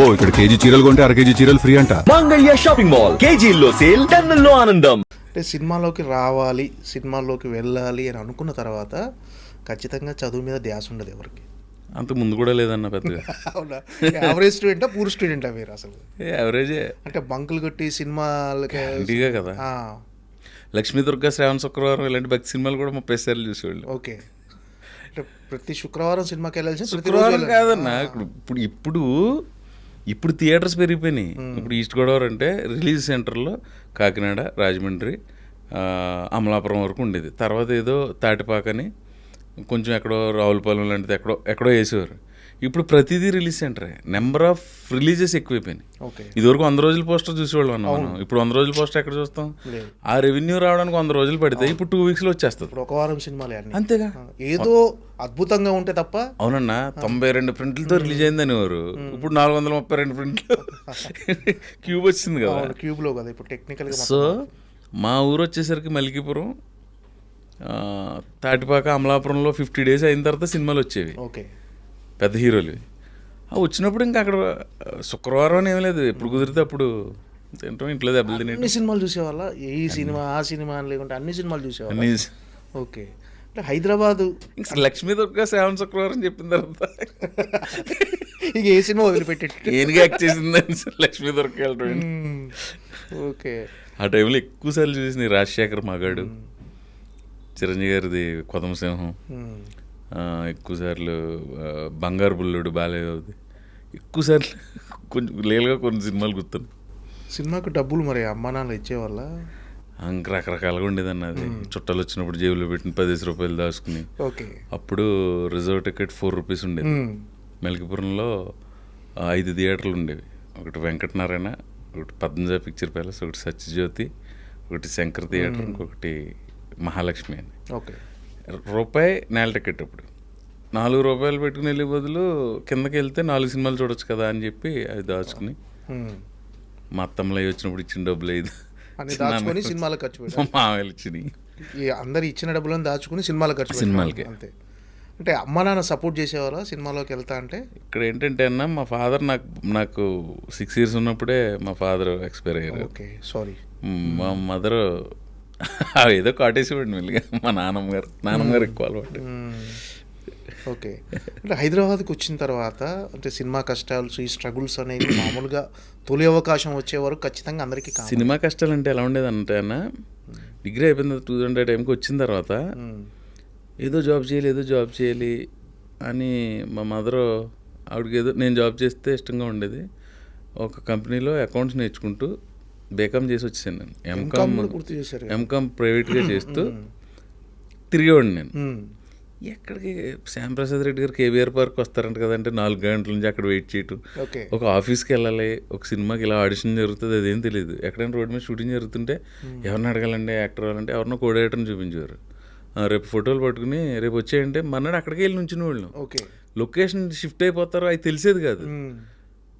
అబ్బో ఇక్కడ కేజీ చీరలు కొంటే అర కేజీ చీరలు ఫ్రీ అంట. మంగళ్య షాపింగ్ మాల్ కేజీల్లో సేల్ టన్నుల్లో ఆనందం. అంటే సినిమాలోకి రావాలి సినిమాల్లోకి వెళ్ళాలి అని అనుకున్న తర్వాత ఖచ్చితంగా చదువు మీద ధ్యాస ఉండదు ఎవరికి. అంత ముందు కూడా లేదన్న పెద్దగా. అవునా? యావరేజ్ స్టూడెంటా పూర్ స్టూడెంటా మీరు అసలు? యావరేజే అంటే బంకులు కొట్టి సినిమాలకి ఇంటిగా కదా. ఆ, లక్ష్మీ దుర్గా శ్రావణ శుక్రవారం ఇలాంటి భక్తి సినిమాలు కూడా ముప్పై సార్లు చూసేవాళ్ళు. ఓకే. అంటే ప్రతి శుక్రవారం సినిమాకి వెళ్ళాల్సి శుక్రవారం కాదన్న ఇప్పుడు ఇప్పుడు ఇప్పుడు థియేటర్స్ పెరిగిపోయినాయి. ఇప్పుడు ఈస్ట్ గోదావరి అంటే రిలీజ్ సెంటర్లో కాకినాడ రాజమండ్రి అమలాపురం వరకు ఉండేది. తర్వాత ఏదో తాటిపాకని కొంచెం ఎక్కడో రావులపాలెం లాంటిది ఎక్కడో ఎక్కడో వేసేవారు. ఇప్పుడు ప్రతిదీ రిలీజ్ సెంటరే నెంబర్ ఆఫ్ రిలీజెస్ ఎక్కువైపోయినాయి. ఓకే ఇదివరకు వంద రోజుల పోస్టర్ చూసేవాళ్ళం మనం. ఇప్పుడు వంద రోజుల పోస్టర్ ఎక్కడ చూస్తాం. ఆ రెవెన్యూ రావడానికి వంద రోజులు పడితే ఇప్పుడు టూ వీక్స్లో వచ్చేస్తుంది. ఇప్పుడు ఒక వారం సినిమాలే అంతేగా? ఏదో అద్భుతంగా ఉంటే తప్ప అవునన్నా తొంభై రెండు ప్రింట్లతో రిలీజ్ అయింది అనేవారు. ఇప్పుడు నాలుగు వందల ముప్పై రెండు ప్రింట్లు. క్యూబ్ వచ్చింది కదా. అవును క్యూబ్లో కదా ఇప్పుడు టెక్నికల్గా సో మా ఊరు వచ్చేసరికి మలికిపురం తాటిపాక అమలాపురంలో ఫిఫ్టీ డేస్ అయిన తర్వాత సినిమాలు వచ్చేవి. ఓకే. పెద్ద హీరోలు. వచ్చినప్పుడు ఇంకా అక్కడ శుక్రవారం అని ఏమీ లేదు. ఎప్పుడు కుదిరితే అప్పుడు తింటాం. ఇంట్లో దెబ్బలు తినేటి. అన్ని సినిమాలు చూసేవాళ్ళ? ఈ సినిమా ఆ సినిమా అని లేకుంటే అన్ని సినిమాలు చూసేవాళ్ళ? అన్ని ఓకే. అంటే హైదరాబాదు. ఇంకా లక్ష్మీ దుర్గా శ్రావణ శుక్రవారం చెప్పిన తర్వాత ఇక ఏ సినిమా వదిలిపెట్టేట్టు ఏనుగా యాక్ట్ చేసిందని లక్ష్మీ దుర్గా వెళ్ళడం ఓకే. ఆ టైంలో ఎక్కువ సార్లు చూసిన రాజశేఖర్ మగాడు. చిరంజీవి గారిది కొదమ సింహం మ్మ్. ఆ, ఎక్కువ సార్లు ఆ, బంగారు బుల్లుడు బాలయ్యది ఎక్కువ సార్లు కొంచెం లేలుగా కొన్ని సినిమాలు గుర్తున్నాయి సినిమాకు డబ్బులు మరి అమ్మా నాన్న ఇచ్చేవాళ్ళ? ఇంక రకరకాలుగా ఉండేదన్న అది. చుట్టాలు వచ్చినప్పుడు జేబులో పెట్టిన పదిహేను రూపాయలు దాచుకుని. ఓకే. అప్పుడు రిజర్వ్ టికెట్ ఫోర్ రూపీస్ ఉండేది. మెలికిపురంలో ఐదు థియేటర్లు ఉండేవి. ఒకటి వెంకటనారాయణ ఒకటి పద్మజ పిక్చర్ ప్యాలెస్ ఒకటి సత్యజ్యోతి ఒకటి శంకర్ థియేటర్ ఇంకొకటి మహాలక్ష్మి అని. ఓకే. రూపాయి నేల టికెట్ అప్పుడు. నాలుగు రూపాయలు పెట్టుకుని వెళ్ళే బదులు కిందకి వెళ్తే నాలుగు సినిమాలు చూడొచ్చు కదా అని చెప్పి అది దాచుకుని. మా అత్తమ్మలు వచ్చినప్పుడు ఇచ్చిన డబ్బులు ఐదు దాచుకొని సినిమాలకు ఖర్చు మామయ్యలు ఇచ్చినాయి. అందరు ఇచ్చిన డబ్బులను దాచుకుని సినిమాలకు ఖర్చు. సినిమాలకే. అంతే. అంటే అమ్మ నాన్న సపోర్ట్ చేసేవారా సినిమాలోకి వెళ్తా అంటే? ఇక్కడ ఏంటంటే అన్న మా ఫాదర్ నాకు నాకు సిక్స్ ఇయర్స్ ఉన్నప్పుడే మా ఫాదర్ ఎక్స్పైర్ అయ్యారు. Okay sorry. మా మదర్ ఏదో కాటేసేవాడు మెల్లిగా మా నాన్నమ్మ గారు. నాన్నమ్మ గారు ఎక్కువ అలవాటు. ఓకే. అంటే హైదరాబాద్కి వచ్చిన తర్వాత అంటే సినిమా కష్టాలు ఈ స్ట్రగుల్స్ అనేవి మామూలుగా తొలి అవకాశం వచ్చే వరకు ఖచ్చితంగా అందరికీ సినిమా కష్టాలు అంటే ఎలా ఉండేది అంటే అన్న డిగ్రీ అయిపోయిన టూ థౌసండ్ టైంకి వచ్చిన తర్వాత ఏదో జాబ్ చేయాలి ఏదో జాబ్ చేయాలి అని మా మదర్ ఆవిడకి ఏదో నేను జాబ్ చేస్తే ఇష్టంగా ఉండేది. ఒక కంపెనీలో అకౌంట్స్ నేర్చుకుంటూ బేకామ్ చేసి వచ్చేసాను నేను. ఎంకామ్. ఎంకామ్ ప్రైవేట్గా చేస్తూ తిరిగేవాడిని నేను. ఎక్కడికి శ్యాంప్రసాద్ రెడ్డి గారు కేబీఆర్ పార్క్ వస్తారంట కదంటే నాలుగు గంటల నుంచి అక్కడ వెయిట్ చేయటం. ఒక ఆఫీస్కి వెళ్ళాలి ఒక సినిమాకి ఇలా ఆడిషన్ జరుగుతుంది అదేం తెలియదు ఎక్కడైనా రోడ్ మీద షూటింగ్ జరుగుతుంటే ఎవరిని అడగాలండి యాక్టర్ వాళ్ళంటే ఎవరినో కోడేటర్ని చూపించేవారు. ఆ, రేపు ఫోటోలు పట్టుకుని రేపు వచ్చేయంటే మన్నాడు అక్కడికి వెళ్ళి నుంచిన వాళ్ళం. ఓకే. లొకేషన్ షిఫ్ట్ అయిపోతారో అది తెలిసేది కాదు.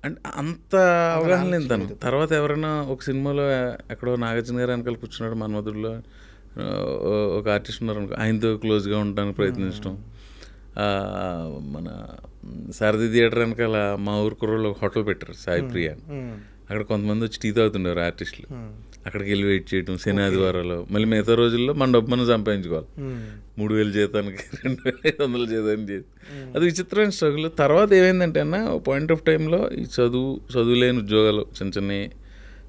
అంటే అంత అవగాహన లేదు తను. తర్వాత ఎవరైనా ఒక సినిమాలో ఎక్కడో నాగార్జున గారు వెనకాల కూర్చున్నాడు మన్మధుడిలో ఒక ఆర్టిస్ట్ ఉన్నారు అనుకో ఆయనతో క్లోజ్గా ఉండడానికి ప్రయత్నించడం మన సారథి థియేటర్ వెనకాల మా ఊరు కుర్రోళ్ళు ఒక హోటల్ పెట్టారు సాయి ప్రియ. అక్కడ కొంతమంది వచ్చి టీ తాగుతుండేవారు ఆర్టిస్టులు. అక్కడికి వెళ్ళి వెయిట్ చేయడం శని ఆదివారాలు. మళ్ళీ మిగతా రోజుల్లో మన డబ్బు మనం సంపాదించుకోవాలి. మూడు వేలు జీతానికి రెండు వేల ఐదు వందల జీతానికి చేసి. అది విచిత్రమైన స్ట్రగుల్. తర్వాత ఏమైందంటే అన్న పాయింట్ ఆఫ్ టైంలో ఈ చదువు చదువు లేని ఉద్యోగాలు చిన్న చిన్నవి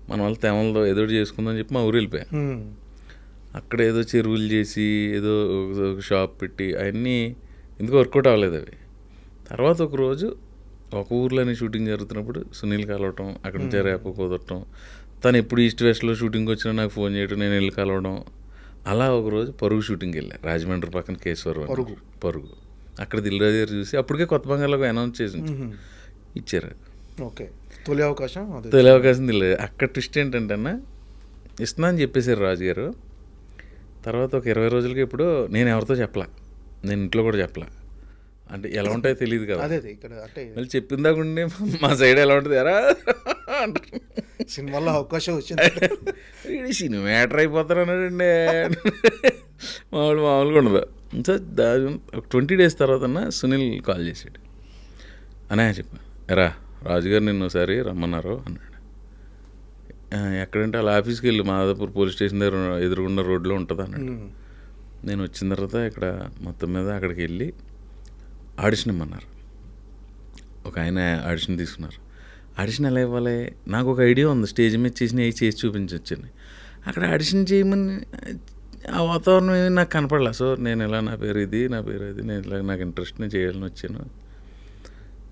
మన వాళ్ళ తెమలతో ఏదో ఒకటి చేసుకుందాం చెప్పి మా ఊరు వెళ్ళిపోయా. అక్కడ ఏదో చెరువులు చేసి ఏదో ఒక- షాప్ పెట్టి అవన్నీ ఎందుకు వర్కౌట్ అవ్వలేదు అవి. తర్వాత ఒక రోజు ఒక ఊర్లోనే షూటింగ్ జరుగుతున్నప్పుడు సునీల్ కలవటం అక్కడి నుంచి రేపు కుదరటం తను ఎప్పుడు ఈస్ట్ వెస్ట్లో షూటింగ్ వచ్చినా నాకు ఫోన్ చేయడం నేను వెళ్ళి కలవడం. అలా ఒక రోజు పరుగు షూటింగ్కి వెళ్ళా రాజమండ్రి పక్కన కేశవరం. పరుగు. పరుగు. అక్కడ దిల్రాజు గారు చూసి అప్పటికే కొత్త బంగాళలో అనౌన్స్ చేసి. ఇచ్చారు. ఓకే. తొలి అవకాశం తొలి అవకాశం తెలియదు అక్కడ ట్విస్ట్ ఏంటంటే అన్న ఇస్తున్నా అని చెప్పేశారు రాజుగారు. తర్వాత ఒక ఇరవై రోజులకి ఇప్పుడు నేను ఎవరితో చెప్పలా. నేను ఇంట్లో కూడా చెప్పలా. అంటే ఎలా ఉంటాయో తెలియదు కదా. అదే ఇక్కడ అంటే మళ్ళీ చెప్పిన దాకా మా సైడ్ ఎలా ఉంటుంది ఎరా? అంటారు. సినిమాలో అవకాశం వచ్చింది. సినిమా యాక్టర్ అయిపోతారు అన్నాడండి. మామూలు మామూలుగా ఉండదు. సో దా ఒక ట్వంటీ డేస్ తర్వాత సునీల్ కాల్ చేసాడు అనే చెప్పా. ఎరా రాజుగారు నిన్ను ఒకసారి రమ్మన్నారు అన్నాడు. "ఆ, ఎక్కడంటే అలా ఆఫీస్కి వెళ్ళి మాదాపూర్ పోలీస్ స్టేషన్ దగ్గర ఎదురుగుండా రోడ్లో ఉంటుంది అన్నాడు. నేను వచ్చిన తర్వాత ఇక్కడ మొత్తం మీద అక్కడికి వెళ్ళి ఆడిషన్ ఇమ్మన్నారు. ఒక ఆయన ఆడిషన్ తీసుకున్నారు. ఆడిషన్ ఎలా ఇవ్వాలి? నాకు ఒక ఐడియా ఉంది. స్టేజ్ మీద చేసిన అవి చేసి చూపించవచ్చని అక్కడ ఆడిషన్ చేయమని ఆ వాతావరణం ఏమీ నాకు కనపడలే. సో నేను ఇలా నా పేరు ఇది నా పేరు ఇది నేను ఇలా నాకు ఇంట్రెస్ట్ నేను చేయాలని వచ్చాను.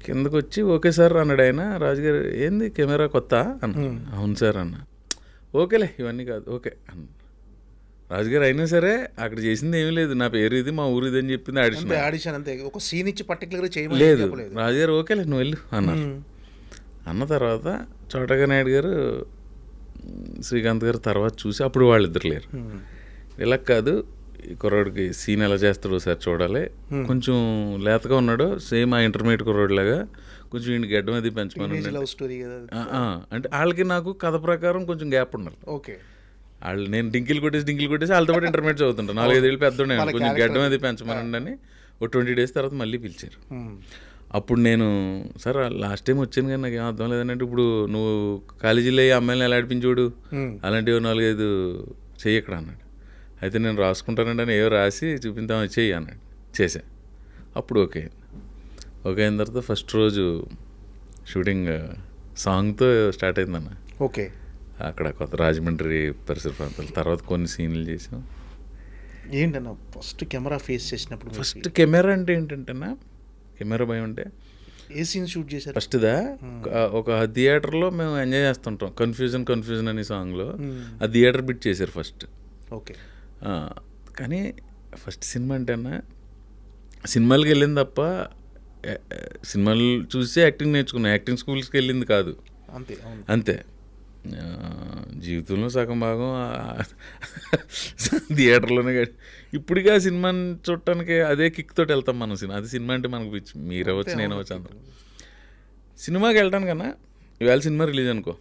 కిందకు వచ్చి ఓకే సార్ అన్నాడు ఆయన. రాజుగారు ఏంది కెమెరా కొత్త? అన్న. అవును సార్ అన్న. ఓకేలే ఇవన్నీ కాదు. ఓకే అన్న. రాజుగారు అయినా సరే అక్కడ చేసింది ఏమీ లేదు. నా పేరు ఇది మా ఊరు ఇది అని చెప్పింది ఆడిషన్ ఆడిషన్ అంతే. ఒక సీన్ ఇచ్చి పర్టికులర్ చేయమని లేదు. రాజుగారు ఓకేలే నువ్వు వెళ్ళు అన్నారు. అన్న తర్వాత చోటగా నాయుడు గారు శ్రీకాంత్ గారు తర్వాత చూసి అప్పుడు వాళ్ళిద్దరు లేరు. ఇలా కాదు ఈ కుర్రాడికి సీన్ ఎలా చేస్తాడో ఒకసారి చూడాలి. కొంచెం లేతగా ఉన్నాడు సేమ్ ఆ ఇంటర్మీడియట్ కుర్రాడు లాగా కొంచెం ఇంటికి గడ్డం అది పెంచమని. లవ్ స్టోరీ అంటే వాళ్ళకి నాకు కథ ప్రకారం కొంచెం గ్యాప్ ఉండాలి. ఓకే. వాళ్ళు నేను డింకిల్ కొట్టేసి డింకిల్ కొట్టేసి వాళ్ళతో పాటు ఇంటర్మీడియట్ చదువుతుంటాను నాలుగైదు పెద్దోడే వాళ్ళ కొంచెం గడ్డం అది పెంచమనండి అని ఒక ట్వంటీ డేస్ తర్వాత మళ్ళీ పిలిచారు. ఉమ్. అప్పుడు నేను సార్ లాస్ట్ టైం వచ్చాను కానీ నాకు ఏం అర్థం లేదంటే ఇప్పుడు నువ్వు కాలేజీలో ఈ అమ్మాయిని ఎలా ఆడిపించోడు? Hmm. అలాంటివి నాలుగైదు చెయ్యి ఇక్కడ అన్నాడు. అయితే నేను రాసుకుంటానండి అని ఏవో రాసి చూపించామని చెయ్యి అన్నాడు. చేశా. అప్పుడు ఓకే అయింది. ఓకే అయిన తర్వాత ఫస్ట్ రోజు షూటింగ్ సాంగ్తో స్టార్ట్ అయిందన్న. ఓకే. అక్కడ కొత్త రాజమండ్రి పరిసర ప్రాంతాలు తర్వాత కొన్ని సీన్లు చేసాం ఏంటన్నా ఫస్ట్ కెమెరా ఫేస్ చేసినప్పుడు ఫస్ట్ కెమెరా అంటే ఏంటంటేనా? కెమెరా భయం అంటే? ఏ సీన్ షూట్ చేశారు? ఫస్ట్దా? ఒక థియేటర్లో మేము ఎంజాయ్ చేస్తుంటాం. కన్ఫ్యూజన్ కన్ఫ్యూజన్ అనే సాంగ్లో. ఆ థియేటర్ బిట్ చేశారు ఫస్ట్. ఓకే. కానీ ఫస్ట్ సినిమా అంటేనా? సినిమాలకి వెళ్ళింది తప్ప సినిమాలు చూసి యాక్టింగ్ నేర్చుకున్నాం. యాక్టింగ్ స్కూల్స్కి వెళ్ళింది కాదు. అంతే అంతే. జీవితంలో సగం భాగం థియేటర్లోనే ఇప్పటికీ ఆ సినిమాని చూడటానికి అదే కిక్ తోటి వెళ్తాం మనం సినిమా. అది సినిమా అంటే మనకు పిచ్చి. మీరు అవ్వచ్చు నేను అవ్వచ్చు అందరూ సినిమాకి వెళ్ళటానికన్నా ఇవాళ సినిమా రిలీజ్ అనుకో.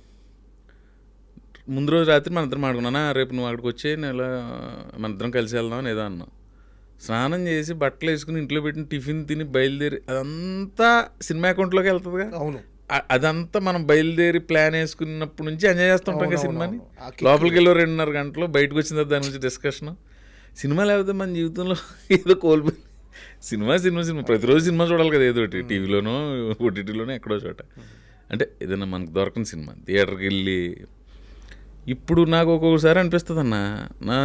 ముందు రోజు రాత్రి మన ఇద్దరం మాడుకున్నానా రేపు నువ్వు అక్కడికి వచ్చి నేను ఇలా మన ఇద్దరం కలిసి వెళ్దాం అని ఏదో అన్నాం. స్నానం చేసి బట్టలు వేసుకుని ఇంట్లో పెట్టిన టిఫిన్ తిని బయలుదేరి అదంతా సినిమా అకౌంట్లోకి వెళ్తుందిగా? అవును. అదంతా మనం బయలుదేరి ప్లాన్ వేసుకున్నప్పటి నుంచి ఎంజాయ్ చేస్తుంటాం కదా సినిమాని? లోపలికి వెళ్ళి రెండున్నర గంటలు బయటకు వచ్చిన తర్వాత దాని గురించి డిస్కషన్. సినిమా లేకపోతే మన జీవితంలో ఏదో కోల్పోయి సినిమా సినిమా సినిమా. ప్రతిరోజు సినిమా చూడాలి కదా ఏదో ఒకటి. టీవీలోనో ఓటీటీలోనో ఎక్కడో చోట. అంటే ఏదైనా మనకు దొరకని సినిమా. థియేటర్కి వెళ్ళి ఇప్పుడు నాకు ఒక్కొక్కసారి అనిపిస్తుంది అన్న. నా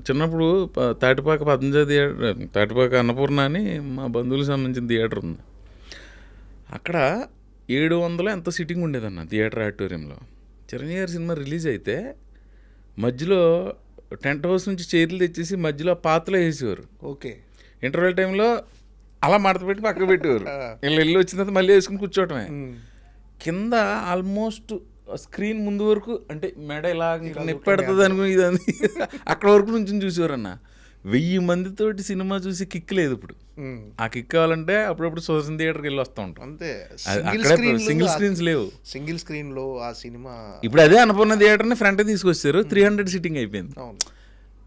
చిన్నప్పుడు తాటిపాక పద్మజ థియేటర్ తాటిపాక అన్నపూర్ణ అని మా బంధువులకు సంబంధించిన థియేటర్ ఉంది. అక్కడ ఏడు వందలు ఎంత సిట్టింగ్ ఉండేదన్న థియేటర్ ఆడిటోరియంలో. చిరంజీవి గారి సినిమా రిలీజ్ అయితే మధ్యలో టెంట్ హౌస్ నుంచి చైర్లు తెచ్చేసి మధ్యలో పాతలో వేసేవారు. ఓకే. ఇంటర్వెల్ టైంలో అలా మడత పెట్టి పక్కకు పెట్టేవారు. వీళ్ళు వెళ్ళి వచ్చిన తర్వాత మళ్ళీ వేసుకుని కూర్చోవటమే. కింద ఆల్మోస్ట్ స్క్రీన్ ముందు వరకు అంటే మెడ ఇలా నిప్పెడుతుంది అనుకుని ఇదని అక్కడ వరకు నుంచి చూసేవారన్న. వెయ్యి మందితోటి సినిమా చూసి కిక్ లేదు ఇప్పుడు. ఆ కిక్ కావాలంటే అప్పుడప్పుడు సుదర్శన్ థియేటర్కి వెళ్ళి వస్తూ ఉంటాం. అంతే. సింగిల్ అక్కడే స్క్రీన్ సింగిల్ స్క్రీన్స్ లేవు. సింగిల్ స్క్రీన్లో ఆ సినిమా ఇప్పుడు అదే అన్నపూర్ణ థియేటర్ని ఫ్రంట్ తీసుకొచ్చారు. త్రీ హండ్రెడ్ సీటింగ్ అయిపోయింది.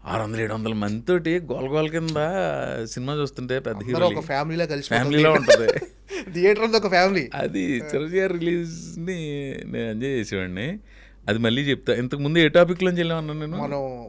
ఆరు వందల ఏడు వందల మందితోటి గోల గోల కింద సినిమా చూస్తుంటే పెద్ద హీరో ఫ్యామిలీలో కలిసి ఫ్యామిలీలో ఉంటుంది. థియేటర్ అంతా ఒక ఫ్యామిలీ అది చిరంజీవి రిలీజ్ని నేను ఎంజాయ్ చేసేవాడిని. అది మళ్ళీ చెప్తా. ఇంతకు ముందు ఏ టాపిక్లోంచి వెళ్ళామన్నా నేను? మనం